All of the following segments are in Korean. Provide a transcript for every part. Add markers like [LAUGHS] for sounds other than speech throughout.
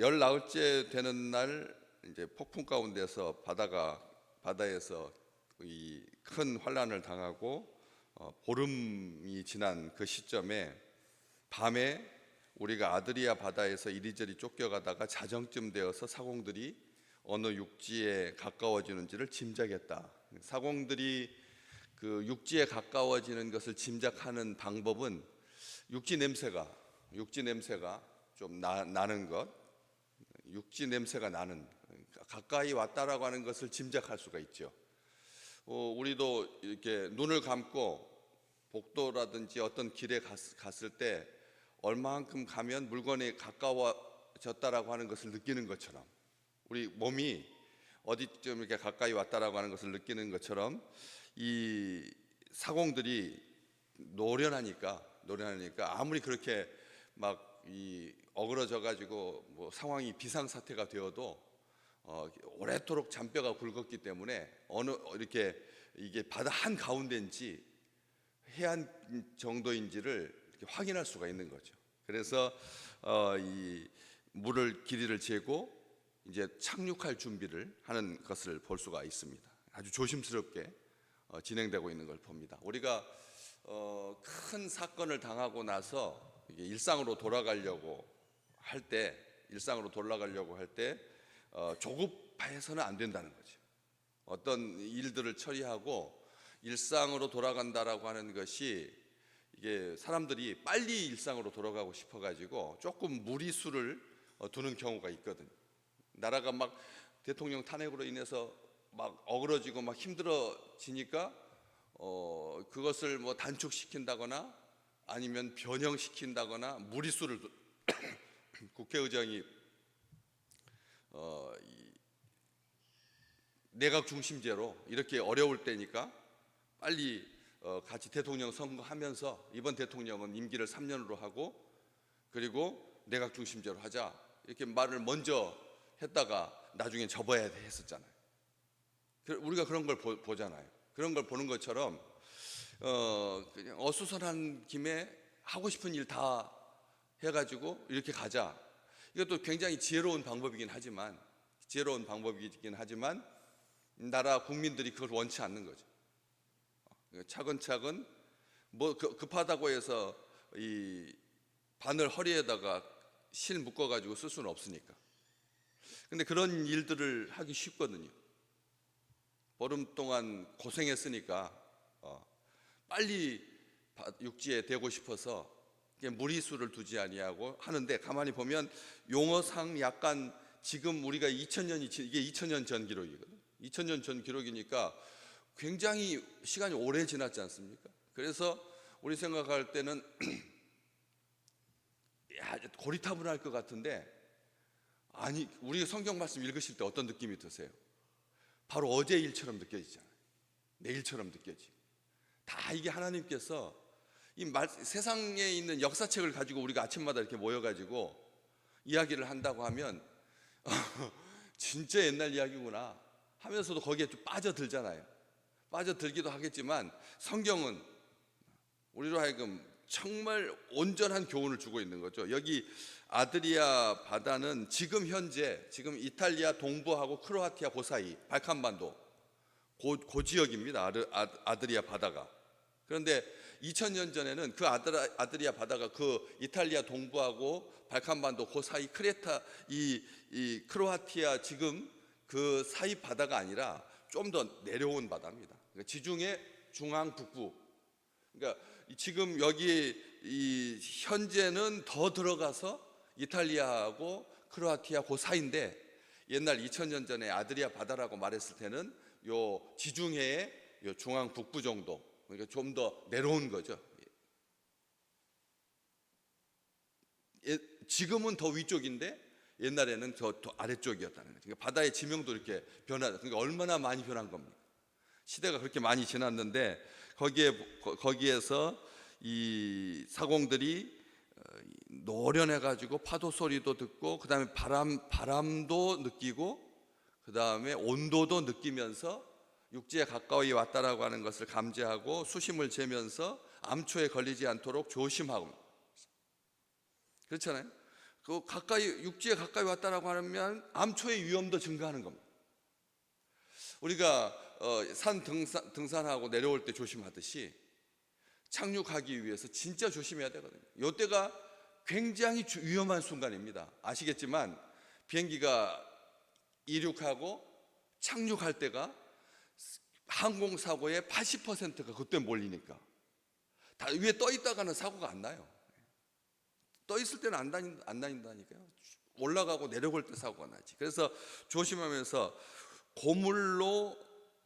열 나흘째 되는 날 이제 폭풍 가운데서 바다가 바다에서 이 큰 환란을 당하고 어, 보름이 지난 그 시점에 밤에 우리가 아드리아 바다에서 이리저리 쫓겨가다가 자정쯤 되어서 사공들이 어느 육지에 가까워지는지를 짐작했다. 사공들이 그 육지에 가까워지는 것을 짐작하는 방법은 육지 냄새가 육지 냄새가 좀 나, 나는 것, 육지 냄새가 나는 가까이 왔다라고 하는 것을 짐작할 수가 있죠. 어, 우리도 이렇게 눈을 감고 복도라든지 어떤 길에 갔, 갔을 때 얼마만큼 가면 물건이 가까워졌다라고 하는 것을 느끼는 것처럼 우리 몸이 어디쯤 이렇게 가까이 왔다라고 하는 것을 느끼는 것처럼 이 사공들이 노련하니까 노련하니까 아무리 그렇게 막 이 어그러져 가지고 뭐 상황이 비상 사태가 되어도 어, 오래도록 잔뼈가 굵었기 때문에 어느 이렇게 이게 바다 한 가운데인지 해안 정도인지를 확인할 수가 있는 거죠. 그래서 어, 이 물을 길이를 재고 이제 착륙할 준비를 하는 것을 볼 수가 있습니다. 아주 조심스럽게 어, 진행되고 있는 걸 봅니다. 우리가 어, 큰 사건을 당하고 나서 이게 일상으로 돌아가려고 할 때, 일상으로 돌아가려고 할 때 어, 조급해서는 안 된다는 거죠. 어떤 일들을 처리하고 일상으로 돌아간다라고 하는 것이 이게 사람들이 빨리 일상으로 돌아가고 싶어가지고 조금 무리수를 어, 두는 경우가 있거든요. 나라가 막 대통령 탄핵으로 인해서 막 어그러지고 막 힘들어지니까 어 그것을 뭐 단축시킨다거나 아니면 변형시킨다거나 무리수를 두- [CLEARS THROAT] 국회의장이 어, 이 내각 중심제로 이렇게 어려울 때니까 빨리 어, 같이 대통령 선거하면서 이번 대통령은 임기를 3년으로 하고 그리고 내각 중심제로 하자 이렇게 말을 먼저 했다가 나중에 접어야 돼 했었잖아요. 그- 우리가 그런 걸 보, 보잖아요. 그런 걸 보는 것처럼 어, 그냥 어수선한 김에 하고 싶은 일 다 해가지고 이렇게 가자. 이것도 굉장히 지혜로운 방법이긴 하지만 지혜로운 방법이긴 하지만 나라 국민들이 그걸 원치 않는 거죠. 어, 차근차근 뭐 급- 급하다고 해서 이 바늘 허리에다가 실 묶어가지고 쓸 수는 없으니까. 근데 그런 일들을 하기 쉽거든요. 보름 동안 고생했으니까 어, 빨리 바- 육지에 대고 싶어서 무리수를 두지 아니하고 하는데 가만히 보면 용어상 약간 지금 우리가 2000년이 이게 2000년 전 기록이거든. 2000년 전 기록이니까 굉장히 시간이 오래 지났지 않습니까? 그래서 우리 생각할 때는 [CLEARS THROAT] 야, 고리타분할 것 같은데 아니 우리 성경 말씀 읽으실 때 어떤 느낌이 드세요? 바로 어제 일처럼 느껴지잖아요. 내일처럼 느껴지. 다 이게 하나님께서 이 말, 세상에 있는 역사책을 가지고 우리가 아침마다 이렇게 모여가지고 이야기를 한다고 하면 [LAUGHS] 진짜 옛날 이야기구나 하면서도 거기에 좀 빠져들잖아요. 빠져들기도 하겠지만 성경은 우리로 하여금 정말 온전한 교훈을 주고 있는 거죠. 여기 아드리아 바다는 지금 현재 지금 이탈리아 동부하고 크로아티아 그 사이 발칸반도 고, 고 지역입니다. 아, 아드리아 바다가. 그런데 2000년 전에는 그 아드라, 아드리아 바다가 그 이탈리아 동부하고 발칸반도 그 사이 크레타 이, 이 크로아티아 지금 그 사이 바다가 아니라 좀 더 내려온 바다입니다. 그러니까 지중해 중앙 북부. 그러니까 이 지금 여기 이 현재는 더 들어가서 이탈리아하고 크로아티아 그 사이인데 옛날 2000년 전에 아드리아 바다라고 말했을 때는 요 지중해의 요 중앙 북부 정도 그러니까 좀 더 내려온 거죠. 예, 지금은 더 위쪽인데 옛날에는 더, 더 아래쪽이었다는 거죠. 그러니까 바다의 지명도 이렇게 변하. 그러니까 얼마나 많이 변한 겁니까? 시대가 그렇게 많이 지났는데 거기에 거- 거기에서 이 사공들이 어, 이 노련해 가지고 파도 소리도 듣고 그다음에 바람 바람도 느끼고 그다음에 온도도 느끼면서 육지에 가까이 왔다라고 하는 것을 감지하고 수심을 재면서 암초에 걸리지 않도록 조심하고 그렇잖아요. 그 가까이 육지에 가까이 왔다라고 하면 암초의 위험도 증가하는 겁니다. 우리가 어, 산 등산, 등산하고 내려올 때 조심하듯이 착륙하기 위해서 진짜 조심해야 되거든요. 이때가 굉장히 주- 위험한 순간입니다. 아시겠지만 비행기가 이륙하고 착륙할 때가 항공 사고의 80%가 그때 몰리니까 다 위에 떠 있다가는 사고가 안 나요. 떠 있을 때는 안 다닌 안 다닌다니까요. 올라가고 내려올 때 사고가 나지. 그래서 조심하면서 고물로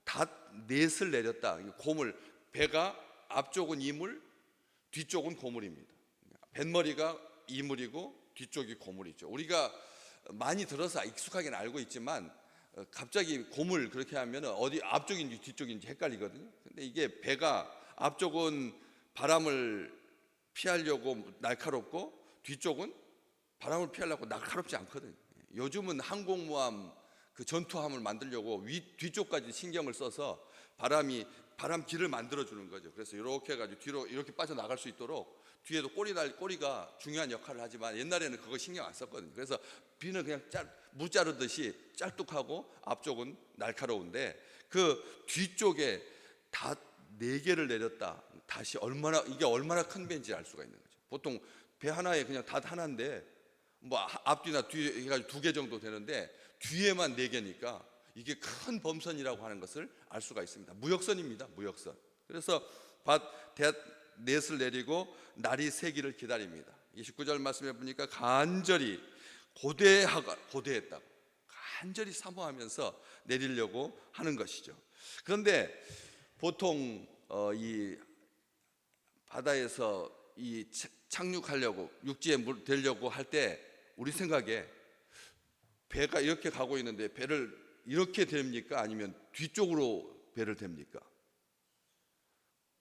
닷 넷을 내렸다. 이 고물 배가 앞쪽은 이물, 뒤쪽은 고물입니다. 뱃머리가 이물이고 뒤쪽이 고물이죠. 우리가 많이 들어서 익숙하게는 알고 있지만 어, 갑자기 고물 그렇게 하면 어디 앞쪽인지 뒤쪽인지 헷갈리거든요. 근데 이게 배가 앞쪽은 바람을 피하려고 날카롭고 뒤쪽은 바람을 피하려고 날카롭지 않거든요. 요즘은 항공모함 그 전투함을 만들려고 위 뒤쪽까지 신경을 써서 바람이 바람 길을 만들어 주는 거죠. 그래서 이렇게 해가지고 뒤로 이렇게 빠져 나갈 수 있도록 뒤에도 꼬리 날 꼬리가 중요한 역할을 하지만 옛날에는 그거 신경 안 썼거든요. 그래서 비는 그냥 짤, 무 자르듯이 짤뚝하고 앞쪽은 날카로운데 그 뒤쪽에 다 네 개를 내렸다. 다시 얼마나 이게 얼마나 큰 배인지 알 수가 있는 거죠. 보통 배 하나에 그냥 닷 하나인데 뭐 아- 앞뒤나 뒤 해가지고 두 개 정도 되는데 뒤에만 네 개니까 이게 큰 범선이라고 하는 것을 알 수가 있습니다. 무역선입니다. 무역선. 그래서 밭 넷을 내리고 날이 새기를 기다립니다. 29절 말씀해 보니까 간절히 고대하가 고대했다고 간절히 사모하면서 내리려고 하는 것이죠. 그런데 보통 어, 이 바다에서 이 착- 착륙하려고 육지에 물 되려고 할 때 우리 생각에 배가 이렇게 가고 있는데 배를 이렇게 됩니까? 아니면 뒤쪽으로 배를 됩니까?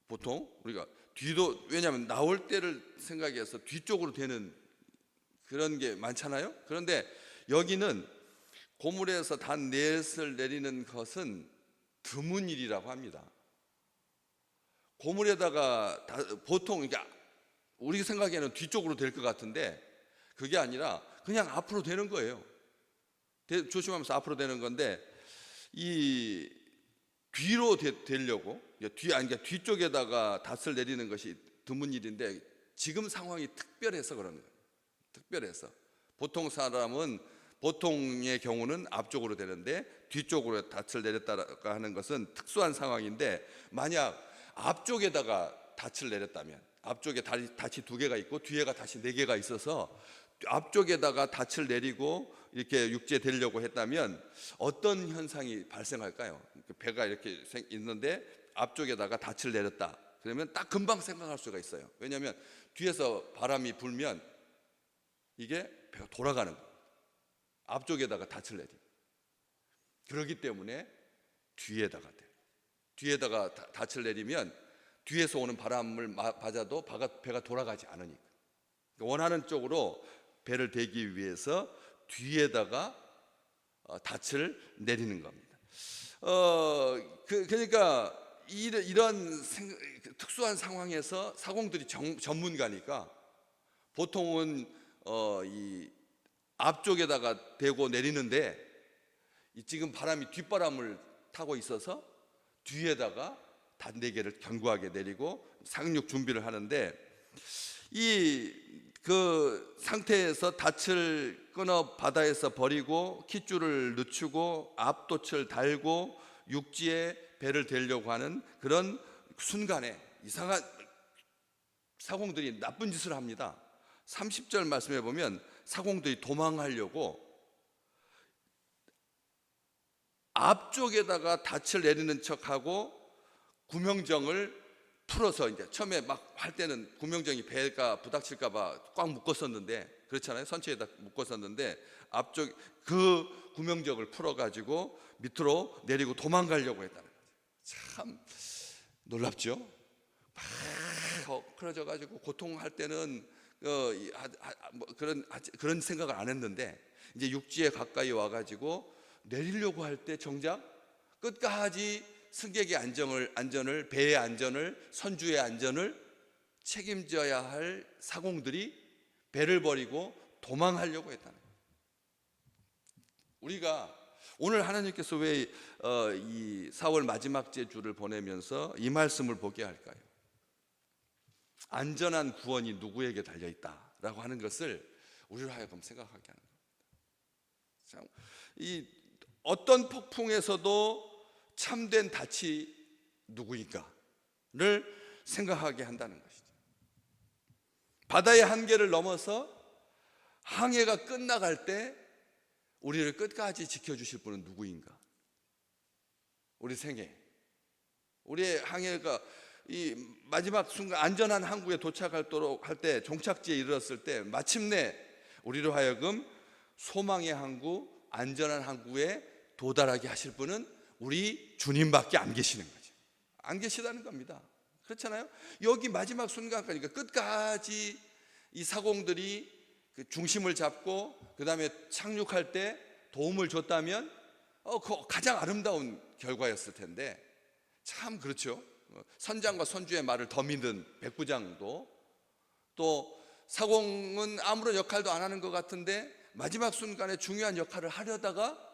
보통 우리가 뒤도 왜냐하면 나올 때를 생각해서 뒤쪽으로 되는 그런 게 많잖아요. 그런데 여기는 고물에서 단 넷을 내리는 것은 드문 일이라고 합니다. 고물에다가 다- 보통 이게 우리 생각에는 뒤쪽으로 될 것 같은데 그게 아니라 그냥 앞으로 되는 거예요. 대- 조심하면서 앞으로 되는 건데 이 뒤로 되, 되려고 뒤 아니 그러니까 뒤쪽에다가 닷을 내리는 것이 드문 일인데 지금 상황이 특별해서 그러는 거예요. 특별해서 보통 사람은 보통의 경우는 앞쪽으로 되는데 뒤쪽으로 닻을 내렸다가 하는 것은 특수한 상황인데 만약 앞쪽에다가 닻을 내렸다면 앞쪽에 닻이 두 개가 있고 뒤에가 다시 네 개가 있어서 앞쪽에다가 닻을 내리고 이렇게 육지에 되려고 했다면 어떤 현상이 발생할까요? 그 배가 이렇게 생- 있는데 앞쪽에다가 닻을 내렸다. 그러면 딱 금방 생각할 수가 있어요. 왜냐하면 뒤에서 바람이 불면 이게 배가 돌아가는 거예요. 앞쪽에다가 닻을 내리. 그렇기 때문에 뒤에다가 돼. 뒤에다가 다- 닻을 내리면 뒤에서 오는 바람을 마- 맞아도 배가, 배가 돌아가지 않으니까. 원하는 쪽으로 배를 대기 위해서 뒤에다가 어, 닻을 내리는 겁니다. 어, 그, 이- 이런 생- 특수한 상황에서 사공들이 정- 전문가니까 보통은 어, 이 앞쪽에다가 대고 내리는데 이 지금 바람이 뒷바람을 타고 있어서 뒤에다가 단네 개를 견고하게 내리고 상륙 준비를 하는데 이 그 상태에서 닻을 끊어 바다에서 버리고 kit줄을 늦추고 앞돛을 달고 육지에 배를 대려고 하는 그런 순간에 이상한 사공들이 나쁜 짓을 합니다. 30절 말씀해 보면 사공들이 도망하려고 앞쪽에다가 닻을 내리는 척하고 구명정을 풀어서 이제 처음에 막 할 때는 구명정이 배가 부닥칠까봐 꽉 묶었었는데 그렇잖아요 선체에다 묶었었는데 앞쪽 그 구명정을 풀어가지고 밑으로 내리고 도망가려고 했다는 거죠. 참 놀랍죠. 막 엉클어져 가지고 고통할 때는 어, 뭐 그런 아, 그런 생각을 안 했는데 이제 육지에 가까이 와가지고 내리려고 할 때 정작 끝까지 승객의 안전을 안전을 배의 안전을 선주의 안전을 책임져야 할 사공들이 배를 버리고 도망하려고 했다는. 우리가 오늘 하나님께서 왜이 4월 마지막 제주를 보내면서 이 말씀을 보게 할까요? 안전한 구원이 누구에게 달려 있다라고 하는 것을 우리로 하여금 생각하게 하는 겁니다. 참, 이 어떤 폭풍에서도 참된 닻이 누구인가를 생각하게 한다는 것이죠. 바다의 한계를 넘어서 항해가 끝나갈 때 우리를 끝까지 지켜주실 분은 누구인가? 우리 생애, 우리의 항해가 이 마지막 순간 안전한 항구에 도착하도록 할 때 종착지에 이르렀을 때 마침내 우리로 하여금 소망의 항구, 안전한 항구에 도달하게 하실 분은 우리 주님밖에 안 계시는 거죠. 안 계시다는 겁니다. 그렇잖아요. 여기 마지막 순간까지 그러니까 끝까지 이 사공들이 그 중심을 잡고 그 다음에 착륙할 때 도움을 줬다면 어, 그 가장 아름다운 결과였을 텐데 참 그렇죠. 어, 선장과 선주의 말을 더 믿는 백부장도 또 사공은 아무런 역할도 안 하는 것 같은데 마지막 순간에 중요한 역할을 하려다가 아,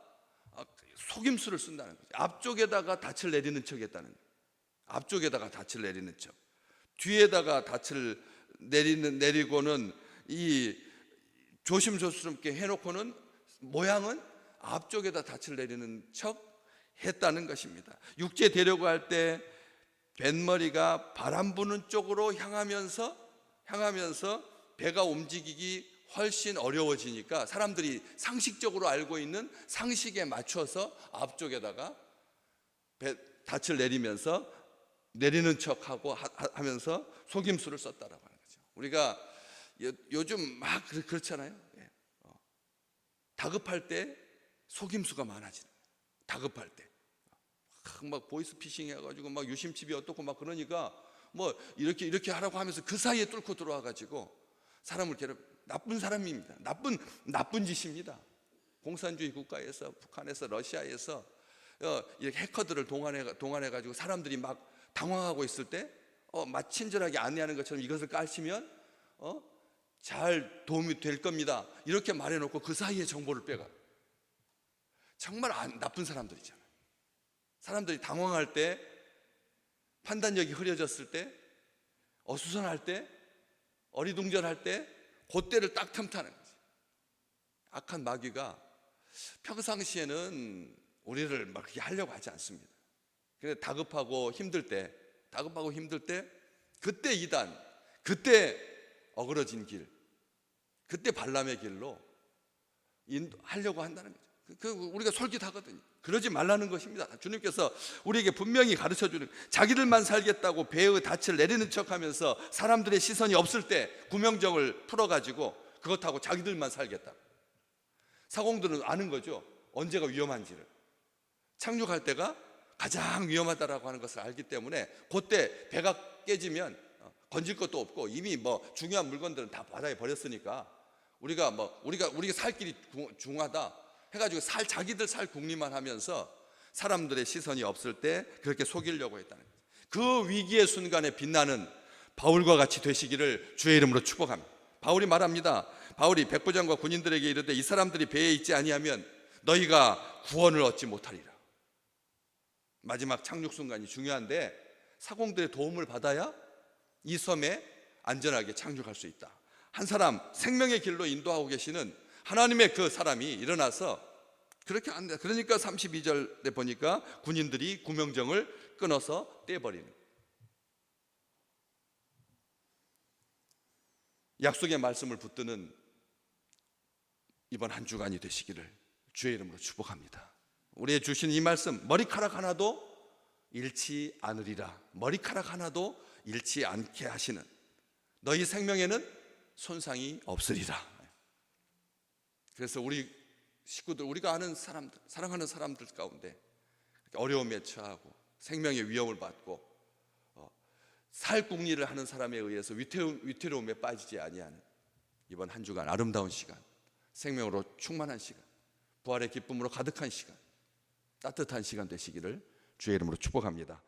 속임수를 쓴다는 거죠. 앞쪽에다가 닻을 내리는 척했다는 거예요. 앞쪽에다가 닻을 내리는 척. 뒤에다가 닻을 내리는 내리고는 이 조심조심스럽게 해놓고는 모양은 앞쪽에다 닻을 내리는 척 했다는 것입니다. 육지에 데려갈 때 뱃머리가 바람 부는 쪽으로 향하면서 향하면서 배가 움직이기 훨씬 어려워지니까 사람들이 상식적으로 알고 있는 상식에 맞춰서 앞쪽에다가 배, 닻을 내리면서 내리는 척하고 하, 하면서 속임수를 썼다라고 하는 거죠. 우리가 요, 요즘 막 그렇- 그렇잖아요. 예. 어. 다급할 때 속임수가 많아지는 거예요. 다급할 때. 막, 막 보이스 피싱 해가지고 막 유심칩이 어떻고 막 그러니까 뭐 이렇게 이렇게 하라고 하면서 그 사이에 뚫고 들어와가지고 사람을 괴롭 나쁜 사람입니다. 나쁜 나쁜 짓입니다. 공산주의 국가에서 북한에서 러시아에서 어, 이렇게 해커들을 동원해 동원해 가지고 사람들이 막 당황하고 있을 때 어, 막 친절하게 안내하는 것처럼 이것을 깔치면 어, 잘 도움이 될 겁니다. 이렇게 말해놓고 그 사이에 정보를 빼가. 정말 안, 나쁜 사람들이잖아요. 사람들이 당황할 때, 판단력이 흐려졌을 때, 어수선할 때, 어리둥절할 때, 그때를 딱 틈타는 거지. 악한 마귀가 평상시에는 우리를 막 그렇게 하려고 하지 않습니다. 근데 다급하고 힘들 때, 다급하고 힘들 때, 그때 이단, 그때 어그러진 길, 그때 발람의 길로 인도 하려고 한다는 거죠. 그- 그 우리가 솔깃하거든요. 그러지 말라는 것입니다. 주님께서 우리에게 분명히 가르쳐 주는 자기들만 살겠다고 배의 닻을 내리는 척하면서 사람들의 시선이 없을 때 구명정을 풀어 가지고 그것하고 자기들만 살겠다. 사공들은 아는 거죠. 언제가 위험한지를. 착륙할 때가 가장 위험하다라고 하는 것을 알기 때문에 그때 배가 깨지면 어, 건질 것도 없고 이미 뭐 중요한 물건들은 다 바다에 버렸으니까 우리가 뭐 우리가 우리가 살 길이 구- 중하다 해가지고 살 자기들 살 궁리만 하면서 사람들의 시선이 없을 때 그렇게 속이려고 했다는 거예요. 그 위기의 순간에 빛나는 바울과 같이 되시기를 주의 이름으로 축복합니다. 바울이 말합니다. 바울이 백부장과 군인들에게 이르되 이 사람들이 배에 있지 아니하면 너희가 구원을 얻지 못하리라. 마지막 착륙 순간이 중요한데 사공들의 도움을 받아야 이 섬에 안전하게 착륙할 수 있다. 한 사람 생명의 길로 인도하고 계시는 하나님의 그 사람이 일어나서 그렇게 안 돼. 그러니까 32절에 보니까 군인들이 구명정을 끊어서 떼버리는. 약속의 말씀을 붙드는 이번 한 주간이 되시기를 주의 이름으로 축복합니다. 우리의 주신 이 말씀 머리카락 하나도 잃지 않으리라. 머리카락 하나도 잃지 않게 하시는 너희 생명에는 손상이 없으리라. 그래서 우리 식구들 우리가 아는 사람들 사랑하는 사람들 가운데 어려움에 처하고 생명의 위험을 받고 어, 살궁리를 하는 사람에 의해서 위태로움, 위태로움에 빠지지 아니하는 이번 한 주간 아름다운 시간 생명으로 충만한 시간 부활의 기쁨으로 가득한 시간 따뜻한 시간 되시기를 주의 이름으로 축복합니다.